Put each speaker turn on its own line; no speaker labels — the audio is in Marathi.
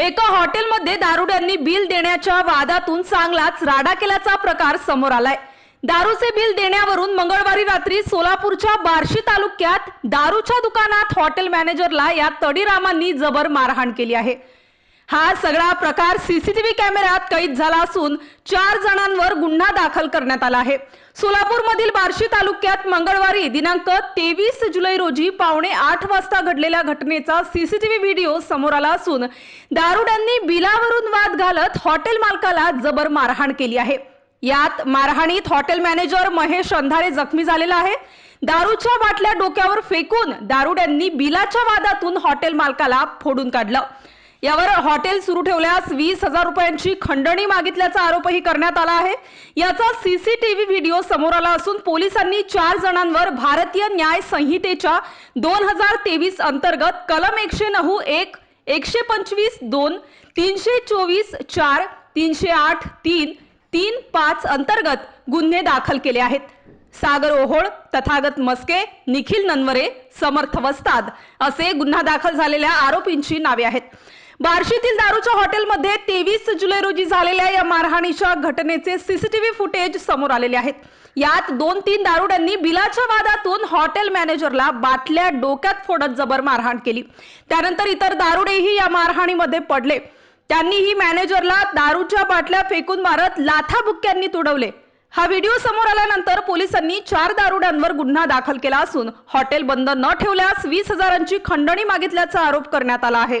एका हॉटेलमध्ये दारुड्यांनी बिल देण्याच्या वादातून चांगलाच राडा केल्याचा प्रकार समोर आलाय. दारूचे बिल देण्यावरून मंगळवारी रात्री सोलापूरच्या बार्शी तालुक्यात दारूच्या दुकानात हॉटेल मॅनेजरला या तडीरामांनी जबर मारहाण केली आहे. हा सगळा प्रकार सीसीटीव्ही कॅमेऱ्यात कैद झाला असून चार जणांवर गुन्हा दाखल करण्यात आला आहे. सोलापूर मधील बार्शी तालुक्यात मंगळवारी दिनांक तेवीस जुलै रोजी पावणे आठ वाजता घडलेल्या घटनेचा सीसीटीव्ही व्हिडिओ समोर आला असून दारुड्यांनी बिलावरून वाद घालत हॉटेल मालकाला जबर मारहाण केली आहे. यात मारहाणीत हॉटेल मॅनेजर महेश अंधारे जखमी झालेला आहे. दारूच्या बाटल्या डोक्यावर फेकून दारुड्यांनी बिलाच्या वादातून हॉटेल मालकाला फोडून काढलं. यावर हॉटेल सुरू ठेवल्यास वीस हजार रुपयांची खंडणी मागितल्याचा आरोपही करण्यात आला आहे. याचा सीसीटीव्ही व्हिडिओ समोर आला असून पोलिसांनी चार जणांवर भारतीय न्याय संहितेच्या दोन हजार तेवीस अंतर्गत कलम एकशे नऊ एक एकशे पंचवीस दोन तीनशे चोवीस चार तीनशे आठ तीन तीन पाच अंतर्गत गुन्हे दाखल केले आहेत. सागर ओहोळ तथागत मस्के निखिल ननवरे समर्थ वस्ताद असे गुन्हा दाखल झालेल्या आरोपींची नावे आहेत. बार्शीतील दारूच्या हॉटेलमध्ये तेवीस जुलै रोजी झालेल्या या मारहाणीच्या घटनेचे सीसीटीव्ही फुटेज समोर आलेले आहेत. यात दोन तीन दारुड्यांनी बिलाच्या वादातून हॉटेल मॅनेजरला बाटल्या डोक्यात फोडत जबर मारहाण केली. त्यानंतर इतर दारुडेही या मारहाणीमध्ये पडले. त्यांनीही मॅनेजरला दारूच्या बाटल्या फेकून मारत लाथाबुक्क्यांनी तुडवले. हा व्हिडिओ समोर आल्यानंतर पोलिसांनी चार दारुड्यांवर गुन्हा दाखल केला असून हॉटेल बंद न ठेवल्यास वीस हजारांची खंडणी मागितल्याचा आरोप करण्यात आला आहे.